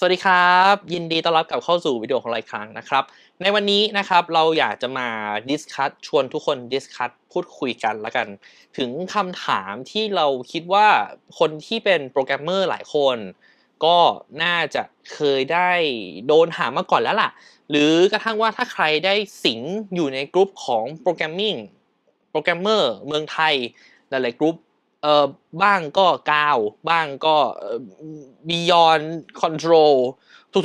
สวัสดีครับ ยินดีต้อนรับกลับเข้าสู่วิดีโอของเราอีกครั้งนะครับ ในวันนี้นะครับเราอยากจะมาดิสคัตชวนทุกคนดิสคัตพูดคุยกันละกัน ถึงคำถามที่เราคิดว่าคนที่เป็นโปรแกรมเมอร์หลายคน ก็น่าจะเคยได้โดนถามมาก่อนแล้วล่ะ หรือกระทั่งว่าถ้าใครได้สิงอยู่ในกลุ่มของโปรแกรมมิ่งโปรแกรมเมอร์เมืองไทยหลายๆกลุ่ม เอ่อบ้างก็กาวบ้างก็เอ่อ beyond control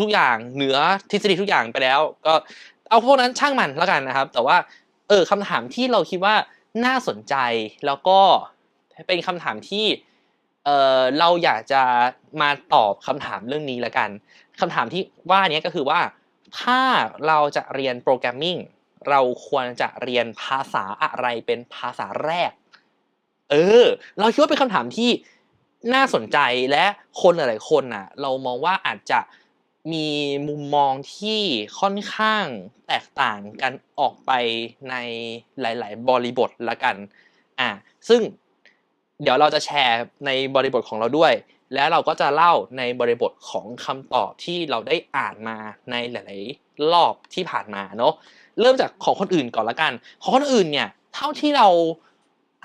ทุกๆอย่างเหนือทฤษฎีทุกอย่างไปแล้ว ก็เอาพวกนั้นช่างมันแล้วกันนะครับ แต่ว่าเออคำถามที่เราคิดว่าน่าสนใจแล้วก็เป็นคำถามที่เออเราอยากจะมาตอบคำถามเรื่องนี้แล้วกันคำถามที่ว่านี้ก็คือว่า ถ้าเราจะเรียนโปรแกรมมิ่งเราควรจะเรียนภาษาอะไรเป็นภาษาแรก เออ เราคิดว่าเป็นคำถามที่น่าสนใจและคนหลายๆคนน่ะ เรามองว่าอาจจะมีมุมมองที่ค่อนข้างแตกต่างกันออกไปในหลาย ๆ บริบทละกัน อ่าซึ่งเดี๋ยวเราจะแชร์ในบริบทของเราด้วย แล้วเราก็จะเล่าในบริบทของคำตอบที่เราได้อ่านมาในหลาย ๆ รอบที่ผ่านมาเนาะเริ่มจากของคนอื่นก่อนละกัน ของคนอื่นเนี่ย เท่าที่เรา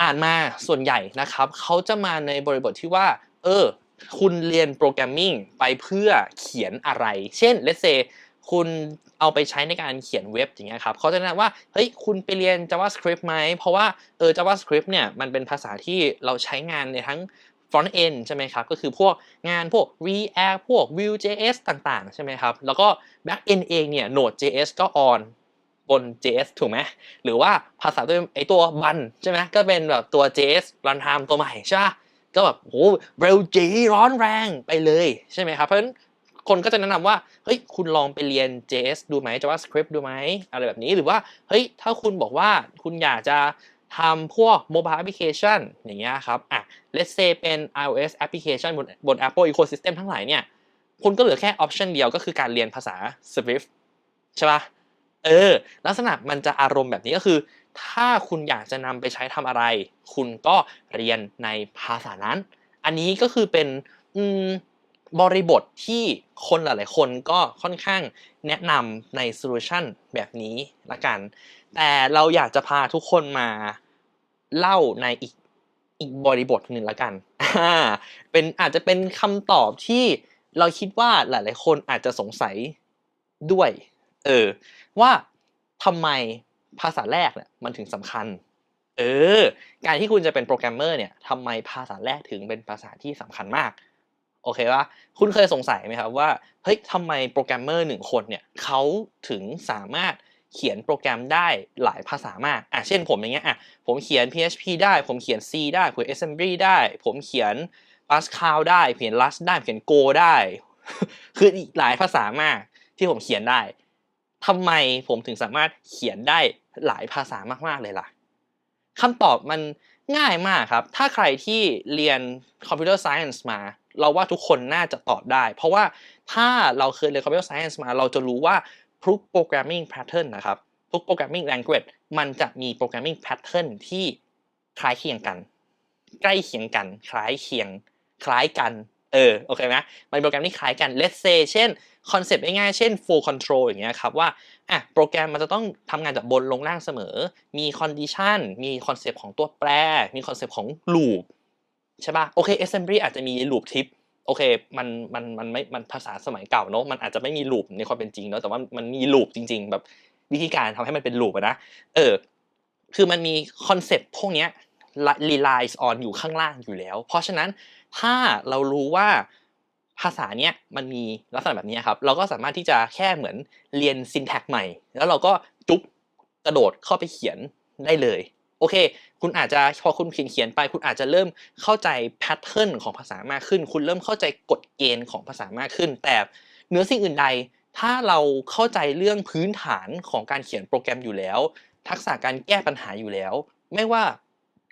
อ่านมาส่วนใหญ่นะครับเขาจะมาในบริบทที่ว่า เออ คุณเรียนโปรแกรมมิ่งไปเพื่อเขียนอะไร เช่น let's say คุณเอาไปใช้ในการเขียนเว็บอย่างเงี้ยครับเขาจะแนะนำว่า เฮ้ย คุณไปเรียน JavaScript ไหม เพราะว่า เออ JavaScript เนี่ย มันเป็นภาษาที่เราใช้งานในทั้ง front end ใช่ไหมครับ ก็คือพวกงานพวก React พวก Vue.js ต่างๆ ใช่ไหมครับ แล้วก็ back end เองเนี่ย Node.js ก็ on บน JS ถูกไหมหรือว่าภาษาตัวไอตัวบันใช่ไหมก็เป็นแบบตัว JS runtime ตัวใหม่ใช่ปะก็แบบโอ้เร็วจีร้อนแรงไปเลยใช่ไหมครับเพราะฉะนั้นคนก็จะแนะนำว่าเฮ้ยคุณลองไปเรียน JS ดูไหม JavaScript ดูไหมอะไรแบบนี้หรือว่าเฮ้ยถ้าคุณบอกว่าคุณอยากจะทำพวก mobile application อย่างเงี้ยครับอะ let's say เป็น iOS application บนบน Apple ecosystem ทั้งหลายเนี่ยคุณก็เหลือแค่ option เดียวก็คือการเรียนภาษา Swift ใช่ปะ เออ ลักษณะมันจะอารมณ์แบบนี้ก็คือ ถ้าคุณอยากจะนำไปใช้ทำอะไร คุณก็เรียนในภาษานั้น อันนี้ก็คือเป็นบริบทที่คนหลายๆ คนก็ค่อนข้างแนะนำในโซลูชันแบบนี้ละกัน แต่เราอยากจะพาทุกคนมาเล่าในอีกอีกบริบทหนึ่งละกันอาเป็นอาจจะเป็นคำตอบที่เราคิดว่าหลาย ๆ คนอาจจะสงสัยด้วย เออ ว่าทำไมภาษาแรกเนี่ยมันถึงสำคัญ เออ การที่คุณจะเป็นโปรแกรมเมอร์เนี่ยทำไมภาษาแรกถึงเป็นภาษาที่สำคัญมาก โอเคปะคุณเคยสงสัยไหมครับว่า เฮ้ยทำไมโปรแกรมเมอร์หนึ่งคนเนี่ยเขาถึงสามารถเขียนโปรแกรมได้หลายภาษามาก อะ เช่นผมอย่างเงี้ย อะ ผมเขียน PHP ได้ ผมเขียน C ได้ ผมเขียน Assembly ได้ ผมเขียน Pascal ได้ เขียน Rust ได้ เขียน Go ได้ คืออีกหลายภาษามากที่ผมเขียนได้ ทำไมผมถึงสามารถเขียนได้หลายภาษามากๆเลยล่ะคำตอบมันง่ายมากครับ ถ้าใครที่เรียน Computer Science มา เราว่าทุกคนน่าจะตอบได้ เพราะว่าถ้าเราเคยเรียน Computer Science มา เราจะรู้ว่าทุก Programming Pattern นนะครับ ทุก Programming Language มันจะมี Programming Pattern ที่คล้ายเคียงกัน ใกล้เคียงกัน คล้ายเคียง คล้ายกัน เออโอเคไหมมันโปรแกรมที่คล้ายกัน let's say เช่นคอนเซปต์ง่ายๆเช่น flow control อย่างเงี้ยครับว่าอะโปรแกรมมันจะต้องทำงานจากบนลงล่างเสมอ มี condition มีคอนเซปต์ของตัวแปร มีคอนเซปต์ของ loop ใช่ป่ะโอเค assembly อาจจะมี loop tip โอเคมันมันมันไม่มันภาษาสมัยเก่าเนอะมันอาจจะไม่มี loop ในความเป็นจริงเนอะแต่ว่ามันมี loop จริง ๆ แบบวิธีการทำให้มันเป็น loop นะเออคือมันมีคอนเซปต์พวกเนี้ย relies on อยู่ข้างล่างอยู่แล้ว เพราะฉะนั้น ถ้าเรารู้ว่าภาษาเนี้ยมันมีลักษณะแบบนี้ครับ เราก็สามารถที่จะแค่เหมือนเรียน syntax ใหม่ แล้วเราก็จุ๊บกระโดดเข้าไปเขียนได้เลย โอเค คุณอาจจะพอคุณเขียนเขียนไป คุณอาจจะเริ่มเข้าใจแพทเทิร์นของภาษามากขึ้น คุณเริ่มเข้าใจกฎเกณฑ์ของภาษามากขึ้น แต่เนื้อสิ่งอื่นใด ถ้าเราเข้าใจเรื่องพื้นฐานของการเขียนโปรแกรมอยู่แล้ว ทักษะการแก้ปัญหาอยู่แล้ว ไม่ว่า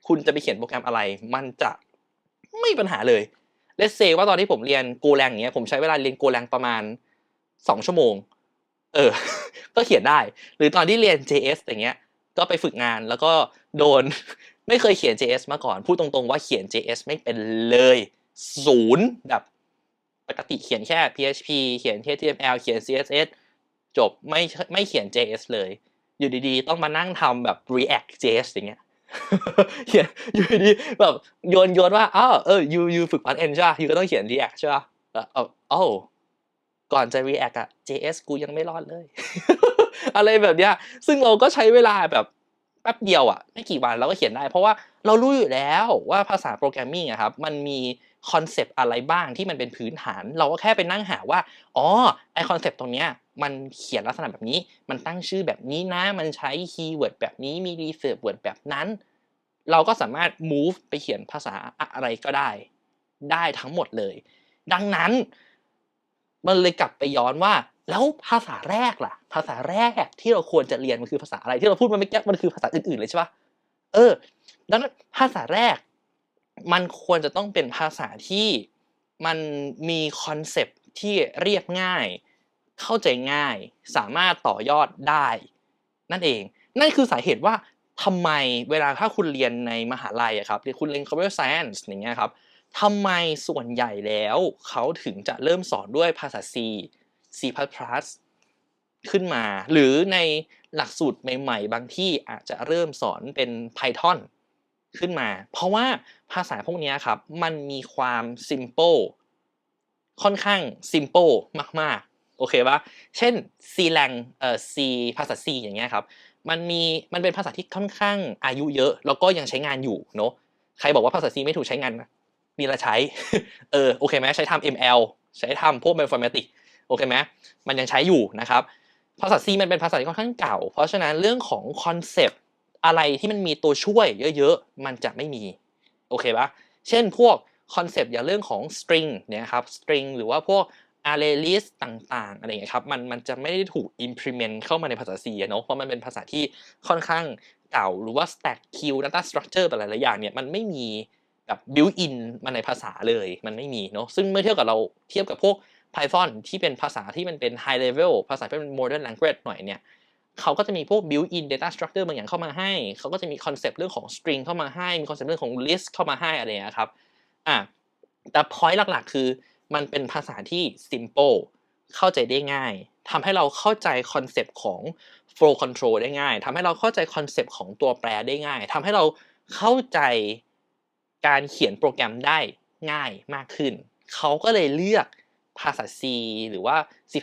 คุณจะไปเขียนโปรแกรมอะไร มันจะ ไม่มีปัญหาเลยเลสเซว่าตอนที่ผมเรียนโกแรงเงี้ยผมใช้เวลาเรียนโกแรงประมาณ 2 ชั่วโมง เออ ก็เขียนได้ หรือตอนที่เรียน JS อย่างเงี้ย ก็ไปฝึกงานแล้วก็โดนไม่เคยเขียน JS มาก่อน พูดตรงๆว่าเขียน JS ไม่เป็นเลยศูนย์แบบปกติเขียนแค่ PHP เขียน HTML เขียน CSS จบไม่ไม่เขียน JS เลย อยู่ดีๆ ต้องมานั่งทำแบบ React JS อย่างเงี้ย เขียนอยู่ดีแบบโยนโยนว่าอ้าวเออยูยูฝึก front end ใช่ป่ะยูก็ต้องเขียน React ใช่ป่ะแล้วเอาเอ้าก่อนจะ React อะ JS กูยังไม่รอดเลย อะไรแบบเนี้ย ซึ่งเราก็ใช้เวลาแบบแป๊บเดียวอะไม่กี่วันเราก็เขียนได้ เพราะว่าเรารู้อยู่แล้วว่าภาษาโปรแกรมมิ่งอะครับ มันมีคอนเซปต์อะไรบ้างที่มันเป็นพื้นฐาน เราก็แค่ไปนั่งหาว่า อ๋อ ไอคอนเซปต์ตรงเนี้ย มันเขียนลักษณะแบบนี้ มันตั้งชื่อแบบนี้นะ มันใช้คีย์เวิร์ดแบบนี้ มีรีเสิร์ฟเวิร์ดแบบนั้น เราก็สามารถ move ไปเขียนภาษาอะไรก็ได้ ได้ทั้งหมดเลย ดังนั้น มันเลยกลับไปย้อนว่า แล้วภาษาแรกล่ะ ภาษาแรกที่เราควรจะเรียนมันคือภาษาอะไรที่เราพูดมาเมื่อกี้มันคือภาษาอื่นๆเลยใช่ปะเออ ดังนั้นภาษาแรก มันควรจะต้องเป็นภาษาที่มันมีคอนเซปต์ที่เรียบง่าย เข้าใจง่าย สามารถต่อยอดได้ นั่นเอง นั่นคือสาเหตุว่า ทำไมเวลาถ้าคุณเรียนในมหาลัยอะครับเรียนคุณเรียน computer science อย่างเงี้ยครับทำไมส่วนใหญ่แล้วเขาถึงจะเริ่มสอนด้วยภาษา C C++ ขึ้นมา หรือในหลักสูตรใหม่ๆ บางที่อาจจะเริ่มสอนเป็น Python ขึ้นมา เพราะว่าภาษาพวกนี้ครับ มันมีความ simple ค่อนข้าง simple มากๆ โอเคปะเช่น C lang เอ่อ C ภาษา C อย่างเงี้ยครับ มันมีมันเป็นภาษาที่ค่อนข้างอายุเยอะ แล้วก็ยังใช้งานอยู่เนาะใครบอกว่าภาษา C ไม่ถูกใช้งานนะมีละใช้เออโอเคไหมใช้ทำ ML ใช้ทำพวก Bioinformatics โอเคไหมมันยังใช้อยู่นะครับภาษา C มันเป็นภาษาที่ค่อนข้างเก่า เพราะฉะนั้นเรื่องของคอนเซปต์อะไรที่มันมีตัวช่วยเยอะๆ มันจะไม่มี โอเคปะเช่นพวกคอนเซปต์อย่างเรื่องของ string เนี่ยครับ string หรือว่าพวก array list ต่างๆอะไรเงี้ยครับมันมันจะไม่ได้ถูก implement เข้ามาในภาษา C เนาะเพราะมันเป็นภาษาที่ค่อนข้างเก่าหรือว่า stack queue data structure แต่หลายๆอย่างเนี่ยมันไม่มีแบบ built in มาในภาษาเลยมันไม่มีเนาะซึ่งเมื่อเทียบกับเราเทียบกับพวก Python ที่เป็นภาษาที่มันเป็น high level ภาษาที่เป็น modern language หน่อยเนี่ยเขาก็จะมีพวก built in data structure บางอย่างเข้ามาให้ เขาก็จะมีคอนเซปต์เรื่องของ string เข้ามาให้ มีคอนเซปต์เรื่องของ list เข้ามาให้อะไรเงี้ยครับอะแต่ point หลักๆ คือ มันเป็นภาษาที่ simple เข้าใจได้ง่ายทำให้เราเข้าใจคอนเซปต์ของ flow control ได้ง่ายทำให้เราเข้าใจคอนเซปต์ของตัวแปรได้ง่ายทำให้เราเข้าใจการเขียนโปรแกรมได้ง่ายมากขึ้น เขาก็เลยเลือกภาษา C หรือว่า C++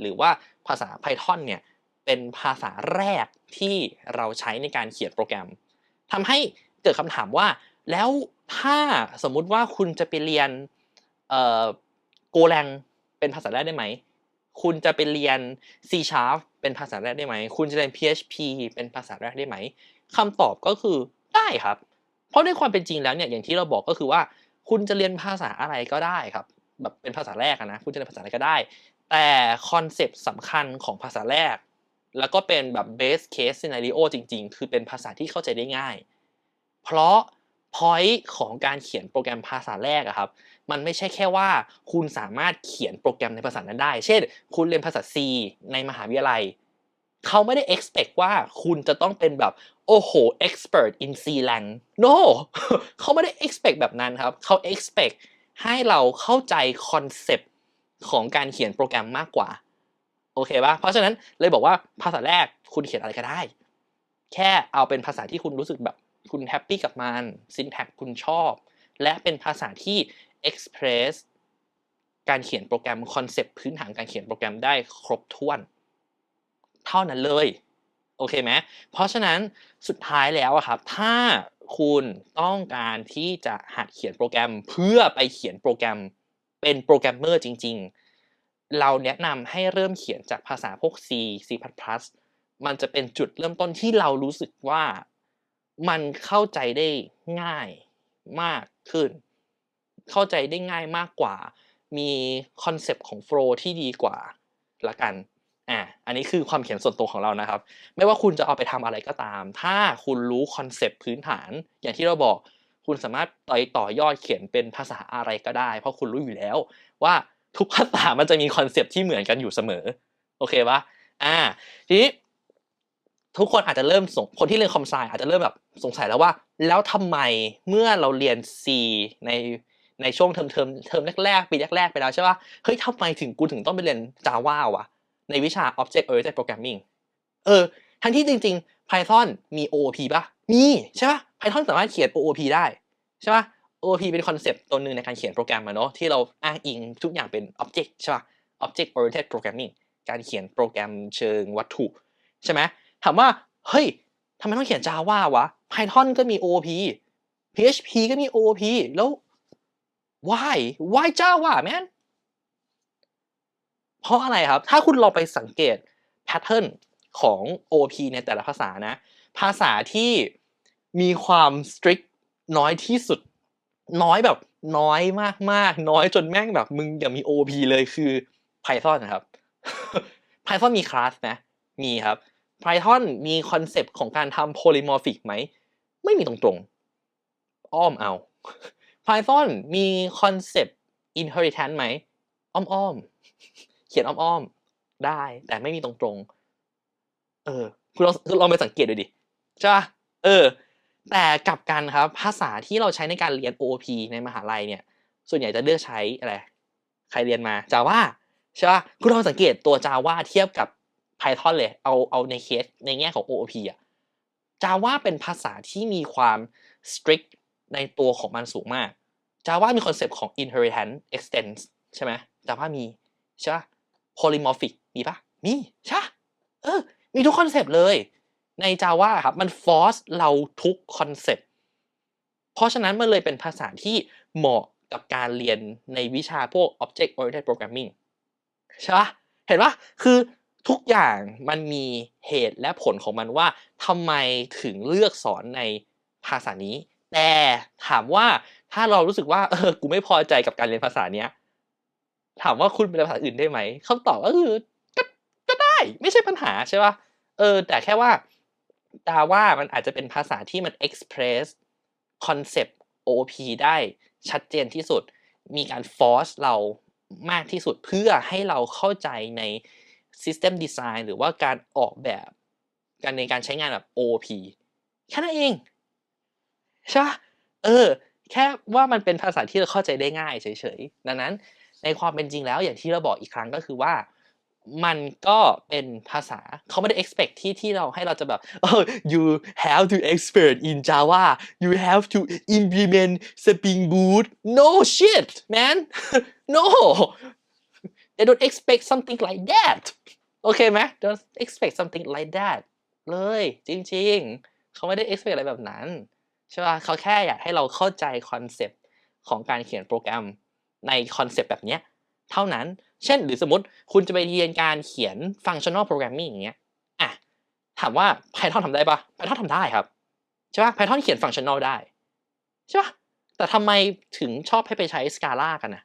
หรือว่าภาษา Python เนี่ยเป็นภาษาแรกที่เราใช้ในการเขียนโปรแกรมทำให้เกิดคำถามว่า แล้วถ้าสมมุติว่าคุณจะไปเรียน เอ่อ Golang เป็นภาษาแรกได้ไหม คุณจะไปเรียน C Sharp เป็นภาษาแรกได้ไหม คุณจะเรียน PHP เป็นภาษาแรกได้ไหมคำตอบก็คือได้ครับ เพราะในความเป็นจริงแล้วเนี่ยอย่างที่เราบอกก็คือว่า คุณจะเรียนภาษาอะไรก็ได้ครับแบบเป็นภาษาแรกนะคุณจะเรียนภาษาอะไรก็ได้ แต่คอนเซปต์สำคัญของภาษาแรก แล้วก็เป็นแบบ base case scenario จริง ๆ คือเป็นภาษาที่เข้าใจได้ง่าย เพราะ point ของการเขียนโปรแกรมภาษาแรกอะครับ มันไม่ใช่แค่ว่า คุณสามารถเขียนโปรแกรมในภาษานั้นได้ เช่น คุณเรียนภาษา C ในมหาวิทยาลัย เขาไม่ได้ expect ว่าคุณจะต้องเป็นแบบ โอ้โห expert in C lang no เขาไม่ได้ expect แบบนั้นครับ เขา expect ให้เราเข้าใจคอนเซปต์ของการเขียนโปรแกรมมากกว่า โอเคปะเพราะฉะนั้นเลยบอกว่าภาษาแรกคุณเขียนอะไรก็ได้ แค่เอาเป็นภาษาที่คุณรู้สึกแบบคุณแฮปปี้กับมัน syntax คุณชอบ และเป็นภาษาที่ express การเขียนโปรแกรมคอนเซปต์พื้นฐานการเขียนโปรแกรมได้ครบถ้วน เท่านั้นเลยโอเคไหมเพราะฉะนั้นสุดท้ายแล้วอะครับ ถ้าคุณต้องการที่จะหัดเขียนโปรแกรมเพื่อไปเขียนโปรแกรมเป็นโปรแกรมเมอร์จริง ๆ เราแนะนำให้เริ่มเขียนจากภาษาพวก C C++ มันจะเป็นจุดเริ่มต้นที่เรารู้สึกว่ามันเข้าใจได้ง่ายมากขึ้น เข้าใจได้ง่ายมากกว่า มีคอนเซปต์ของโฟลที่ดีกว่าละกันอะอันนี้คือความเขียนส่วนตัวของเรานะครับ ไม่ว่าคุณจะเอาไปทำอะไรก็ตาม ถ้าคุณรู้คอนเซปต์พื้นฐาน อย่างที่เราบอกคุณสามารถต่อยต่อยอดเขียนเป็นภาษาอะไรก็ได้ เพราะคุณรู้อยู่แล้ว ว่าทุกภาษามันจะมีคอนเซปต์ที่เหมือนกันอยู่เสมอ โอเคปะอ่า ทีนี้ทุกคนอาจจะเริ่มสงคนที่เรียนคอมไซอาจจะเริ่มแบบสงสัยแล้วว่า แล้วทำไมเมื่อเราเรียน C ใน ในช่วงเทอมเทอมเทอมแรกๆปีแรกๆไปแล้วใช่ป่ะเฮ้ยทำไมถึงกูถึงต้องไปเรียน Java วะในวิชา Object Oriented Programming เออทั้งที่จริง ๆ Python มี OOP ป่ะมีใช่ป่ะ Python สามารถเขียน OOP ได้ใช่ป่ะ OOP เป็นคอนเซปต์ตัวหนึ่งในการเขียนโปรแกรมอะเนาะที่เราอ้างอิงทุกอย่างเป็น Object ใช่ป่ะ Object Oriented Programming การเขียนโปรแกรมเชิงวัตถุใช่ไหมถามว่าเฮ้ยทำไมต้องเขียน Java วะ Python ก็มี OOP PHP ก็มี OOP แล้ว why why Java man เพราะอะไรครับ ถ้าคุณลองไปสังเกต pattern ของ op ในแต่ละภาษานะ ภาษาที่มีความ strict น้อยที่สุด น้อยแบบน้อยมากๆ น้อยจนแม่งแบบมึงอย่ามี op เลยคือ Python นะครับ Python มีคลาสไหมมีครับ Python มีคอนเซปต์ของการทำ polymorphic ไหม ไม่มีตรงๆ อ้อมเอา Python มีคอนเซปต์ inheritance ไหมอ้อมๆ เขียนอ้อมๆ ได้ แต่ไม่มีตรงๆ เออ คุณลองคุณลองไปสังเกตดูดิ ใช่ป่ะ เออ แต่กลับกันครับ ภาษาที่เราใช้ในการเรียน OOP ในมหาลัยเนี่ย ส่วนใหญ่จะเลือกใช้อะไร ใครเรียนมา Java ใช่ป่ะ คุณลองสังเกตตัว Java เทียบกับ Python เลย เอา เอาในเคสในแง่ของ OOP อะ Java เป็นภาษาที่มีความ strict ในตัวของมันสูงมาก Java มีคอนเซปต์ของ inheritance extends ใช่ไหม Java มีใช่ปะ polymorphic มีปะมีใช่เออ มีทุกคอนเซปต์เลย ใน Java ครับมัน force เราทุกคอนเซปต์เพราะฉะนั้นมันเลยเป็นภาษาที่เหมาะกับการเรียนในวิชาพวก object oriented programming ใช่ปะเห็นปะคือทุกอย่างมันมีเหตุและผลของมันว่าทำไมถึงเลือกสอนในภาษานี้ แต่ถามว่าถ้าเรารู้สึกว่าเออกูไม่พอใจกับการเรียนภาษาเนี้ย ถามว่าคุณไปเรียนภาษาอื่นได้ไหมคำตอบก็คือก็ก็ได้ไม่ใช่ปัญหาใช่ป่ะเออ แต่แค่ว่า Java มันอาจจะเป็นภาษาที่มัน express คอนเซปต์ OOP ได้ชัดเจนที่สุด มีการ force เรามากที่สุดเพื่อให้เราเข้าใจใน system design หรือว่าการออกแบบการในการใช้งานแบบ op แค่นั้นเอง ใช่ปะเออ แค่ว่ามันเป็นภาษาที่เราเข้าใจได้ง่ายเฉยๆดังนั้นในความเป็นจริงแล้วอย่างที่เราบอกอีกครั้งก็คือว่ามันก็เป็นภาษาเขาไม่ได้ expect ที่ที่เราให้เราจะแบบ oh you have to expert in Java you have to implement Spring Boot no shit man no they don't expect something like that โอเคไหม don't expect something like that เลยจริงๆ เขาไม่ได้ expect อะไรแบบนั้น ใช่ป่ะเขาแค่อยากให้เราเข้าใจคอนเซปต์ของการเขียนโปรแกรมในคอนเซปต์แบบเนี้ยเท่านั้น เช่น หรือสมมติคุณจะไปเรียนการเขียน functional programming อย่างเงี้ยอะถามว่า Python ทำได้ปะ Python ทำได้ครับใช่ป่ะ Python เขียน functional ได้ใช่ป่ะแต่ทำไมถึงชอบให้ไปใช้ Scala กันนะ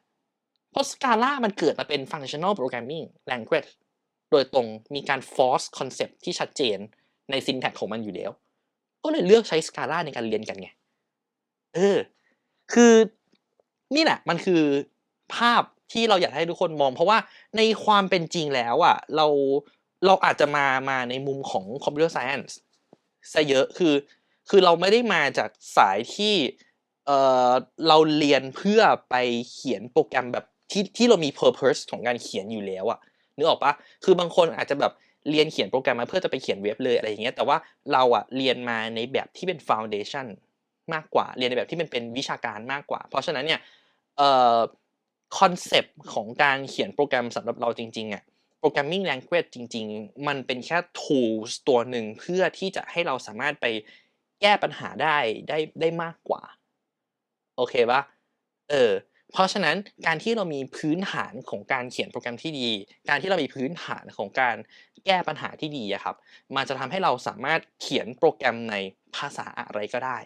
เพราะ Scala มันเกิดมาเป็น functional programming language โดยตรงมีการ force concept ที่ชัดเจนใน syntax ของมันอยู่แล้ว ก็เลยเลือกใช้ Scala ในการเรียนกันไง เออ คือนี่แหละมันคือภาพที่เราอยากให้ทุกคนมอง เพราะว่าในความเป็นจริงแล้วอะเราเราอาจจะมามาในมุมของ computer science ซะเยอะคือ คือเราไม่ได้มาจากสายที่เออเราเรียนเพื่อไปเขียนโปรแกรมแบบที่ที่เรามี purpose ของการเขียนอยู่แล้วอะนึกออกปะคือบางคนอาจจะแบบ เรียนเขียนโปรแกรมมาเพื่อจะไปเขียนเว็บเลยอะไรอย่างเงี้ยแต่ว่าเราอะเรียนมาในแบบที่เป็น foundation มากกว่า เรียนในแบบที่มันเป็นวิชาการมากกว่า เพราะฉะนั้นเนี่ยเอ่อคอนเซปต์ของการเขียนโปรแกรมสำหรับเราจริงๆอะโปรแกรมมิ่ง language จริง ๆ มันเป็นแค่ tools ตัวหนึ่งเพื่อที่จะให้เราสามารถไปแก้ปัญหาได้ได้ได้มากกว่า โอเคปะเออ เพราะฉะนั้นการที่เรามีพื้นฐานของการเขียนโปรแกรมที่ดี การที่เรามีพื้นฐานของการแก้ปัญหาที่ดีครับ มันจะทำให้เราสามารถเขียนโปรแกรมในภาษาอะไรก็ได้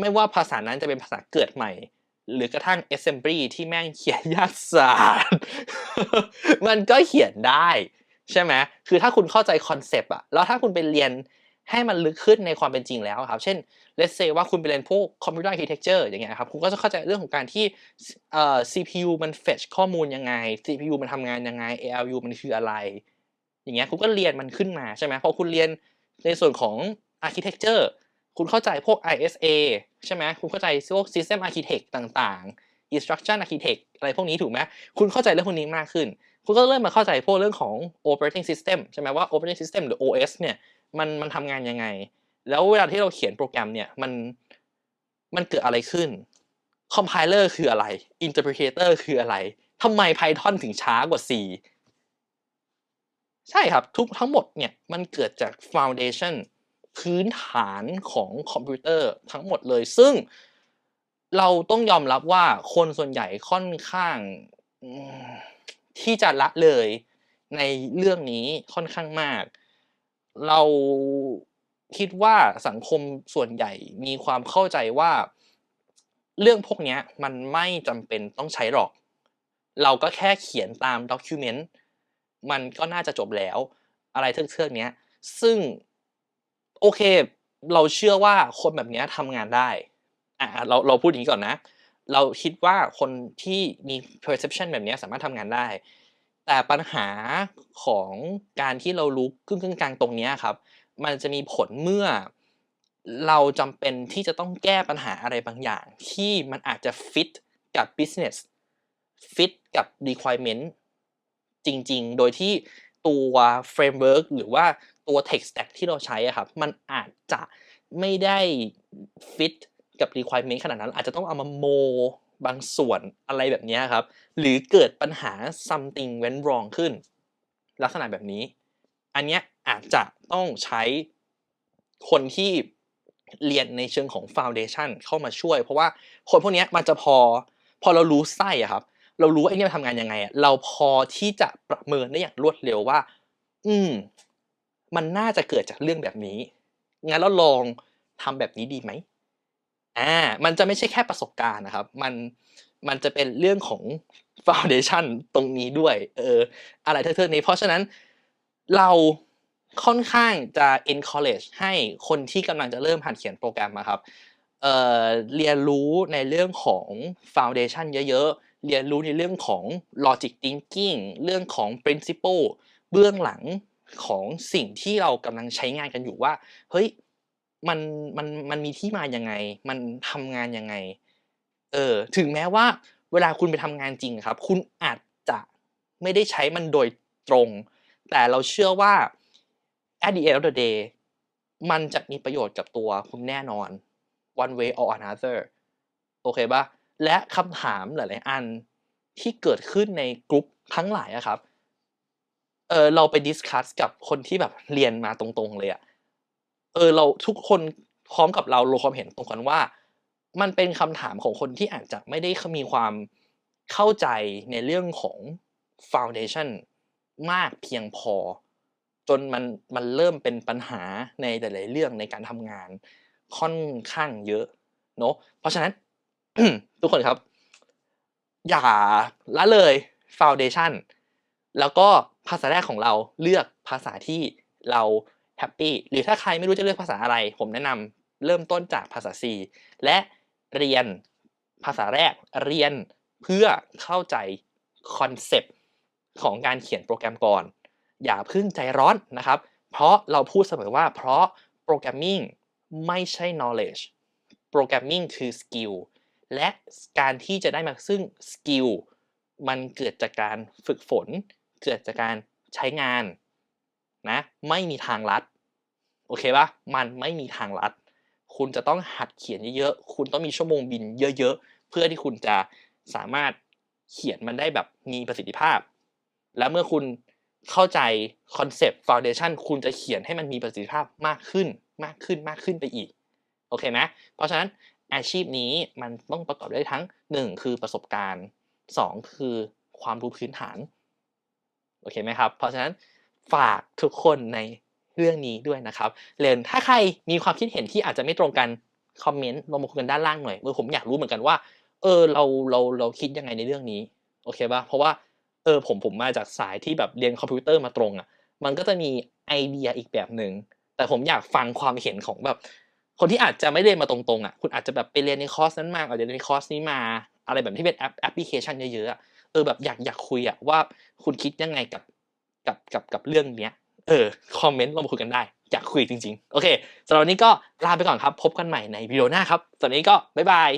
ไม่ว่าภาษานั้นจะเป็นภาษาเกิดใหม่ หรือกระทั่ง assembly ที่แม่งเขียนยากสาดมันก็เขียนได้ ใช่ไหมคือถ้าคุณเข้าใจคอนเซปต์อะแล้วถ้าคุณไปเรียน ให้มันลึกขึ้นในความเป็นจริงแล้วครับ เช่น let's say ว่าคุณไปเรียนพวก computer architecture อย่างเงี้ยครับ คุณก็จะเข้าใจเรื่องของการที่เอ่อ CPU มัน fetch ข้อมูลยังไง CPU มันทำงานยังไง ALU มันคืออะไร อย่างเงี้ย คุณก็เรียนมันขึ้นมาใช่ไหมพอคุณเรียนในส่วนของ architecture คุณเข้าใจพวก ISA ใช่ไหมคุณเข้าใจพวก System Architect ต่างๆ Instruction Architect อะไรพวกนี้ถูกไหมคุณเข้าใจเรื่องพวกนี้มากขึ้น คุณก็เริ่มมาเข้าใจพวกเรื่องของ operating system ใช่ไหมว่า operating system หรือ OS เนี่ย มันมันทำงานยังไง แล้วเวลาที่เราเขียนโปรแกรมเนี่ยมันมันเกิดอะไรขึ้น compiler คืออะไร interpreter คืออะไรทำไม Python ถึงช้ากว่า C ใช่ครับทุกทั้งหมดเนี่ยมันเกิดจาก foundation พื้นฐานของคอมพิวเตอร์ทั้งหมดเลย ซึ่งเราต้องยอมรับว่าคนส่วนใหญ่ค่อนข้างที่จะละเลยในเรื่องนี้ค่อนข้างมาก เราคิดว่าสังคมส่วนใหญ่มีความเข้าใจว่า เรื่องพวกนี้มันไม่จำเป็นต้องใช้หรอก เราก็แค่เขียนตามด็อกิวเมนต์มันก็น่าจะจบแล้ว อะไรเทือกๆนี้ซึ่งโอเค เราเชื่อว่าคนแบบนี้ทำงานได้อะเราเราพูดอย่างนี้ก่อนนะ เราคิดว่าคนที่มี perception แบบนี้สามารถทำงานได้ แต่ปัญหาของการที่เรารู้ครึ่งกลางตรงนี้ครับ มันจะมีผลเมื่อเราจำเป็นที่จะต้องแก้ปัญหาอะไรบางอย่าง ที่มันอาจจะ fit กับ business fit กับ requirement จริง ๆ โดยที่ตัว framework หรือว่าตัว text stack ที่เราใช้ครับ มันอาจจะไม่ได้ fit กับ requirement ขนาดนั้น อาจจะต้องเอามาโม บางส่วนอะไรแบบนี้ครับ หรือเกิดปัญหา something went wrong ขึ้น ลักษณะแบบนี้ อันเนี้ยอาจจะต้องใช้คนที่เรียนในเชิงของ foundation เข้ามาช่วย เพราะว่าคนพวกนี้มันจะพอ พอเรารู้ไส้อะครับ เรารู้ว่าไอ้นี่มันทำงานยังไงเราพอที่จะประเมินได้อย่างรวดเร็วว่า อืม มันน่าจะเกิดจากเรื่องแบบนี้ งั้นเราลองทำแบบนี้ดีไหม อ่ามันจะไม่ใช่แค่ประสบการณ์นะครับ มันมันจะเป็นเรื่องของ foundation ตรงนี้ด้วย เออ อะไรเท่าๆนี้ เพราะฉะนั้นเราค่อนข้างจะ encourage ให้คนที่กำลังจะเริ่มหัดเขียนโปรแกรมนะครับเออเรียนรู้ในเรื่องของ foundation เยอะๆ เรียนรู้ในเรื่องของ logic thinking เรื่องของ principle เบื้องหลังของสิ่งที่เรากำลังใช้งานกันอยู่ว่า เฮ้ย มันมันมันมีที่มายังไง มันทำงานยังไง เออ ถึงแม้ว่า เวลาคุณไปทำงานจริงครับ คุณอาจจะไม่ได้ใช้มันโดยตรง แต่เราเชื่อว่า at the end of the day มันจะมีประโยชน์กับตัวคุณแน่นอน one way or another โอเคปะและคำถามหลาย ๆ อันที่เกิดขึ้นในกลุ่มทั้งหลายอะครับ เออเราไปดิสคัสกับคนที่แบบเรียนมาตรง ๆ เลยอะ ออเราทุกคนพร้อมกับเราลงความเห็นตรงกันว่า มันเป็นคำถามของคนที่อาจจะไม่ได้มีความเข้าใจในเรื่องของ foundation มากเพียงพอ จนมันมันเริ่มเป็นปัญหาในหลายๆเรื่องในการทำงานค่อนข้างเยอะเนาะเพราะฉะนั้น ทุกคนครับ อย่าละเลย foundation แล้วก็ภาษาแรกของเราเลือกภาษาที่เรา แฮปปี้หรือถ้าใครไม่รู้จะเลือกภาษาอะไร ผมแนะนำเริ่มต้นจากภาษา C และเรียนภาษาแรกเรียนเพื่อเข้าใจคอนเซปต์ของการเขียนโปรแกรมก่อน อย่าพึ่งใจร้อนนะครับ เพราะเราพูดเสมอว่าเพราะโปรแกรมมิ่งไม่ใช่ knowledge โปรแกรมมิ่งคือ skill และการที่จะได้มาซึ่ง skill มันเกิดจากการฝึกฝน เกิดจากการใช้งาน นะไม่มีทางลัดโอเคปะมันไม่มีทางลัด คุณจะต้องหัดเขียนเยอะๆ คุณต้องมีชั่วโมงบินเยอะๆ เพื่อที่คุณจะสามารถเขียนมันได้แบบมีประสิทธิภาพ และเมื่อคุณเข้าใจคอนเซปต์ฟาวเดชันคุณจะเขียนให้มันมีประสิทธิภาพมากขึ้นมากขึ้นมากขึ้นไปอีกโอเคไหมเพราะฉะนั้นอาชีพนี้มันต้องประกอบด้วยทั้ง 1 คือประสบการณ์ 2 คือความรู้พื้นฐานโอเคไหมครับ เพราะฉะนั้น ฝากทุกคนในเรื่องนี้ด้วยนะครับเลนถ้าใครมีความคิดเห็นที่อาจจะไม่ตรงกันคอมเมนต์ลงมาคุยกันด้านล่างหน่อยเมื่อผมอยากรู้เหมือนกันว่า เออเราเราเราคิดยังไงในเรื่องนี้โอเคป่ะเพราะว่าเออผมผมมาจากสายที่แบบเรียนคอมพิวเตอร์มาตรงอะ มันก็จะมีไอเดียอีกแบบหนึ่งแต่ผมอยากฟังความเห็นของแบบ คนที่อาจจะไม่เรียนมาตรงๆอะคุณอาจจะแบบไปเรียนในคอร์สนั้นมาอาจจะเรียนในคอร์สนี้มา อะไรแบบที่เป็นแอปแอปพลิเคชันเยอะๆเออแบบอยากอยากคุยอะว่าคุณคิดยังไงกับ กับกับกับเรื่องเนี้ยเออคอมเมนต์ลงมาคุยกันได้อยากคุยจริง ๆ โอเคสำหรับวันนี้ก็ลาไปก่อนครับ พบกันใหม่ในวิดีโอหน้าครับสำหรับวันนี้ก็บ๊ายบาย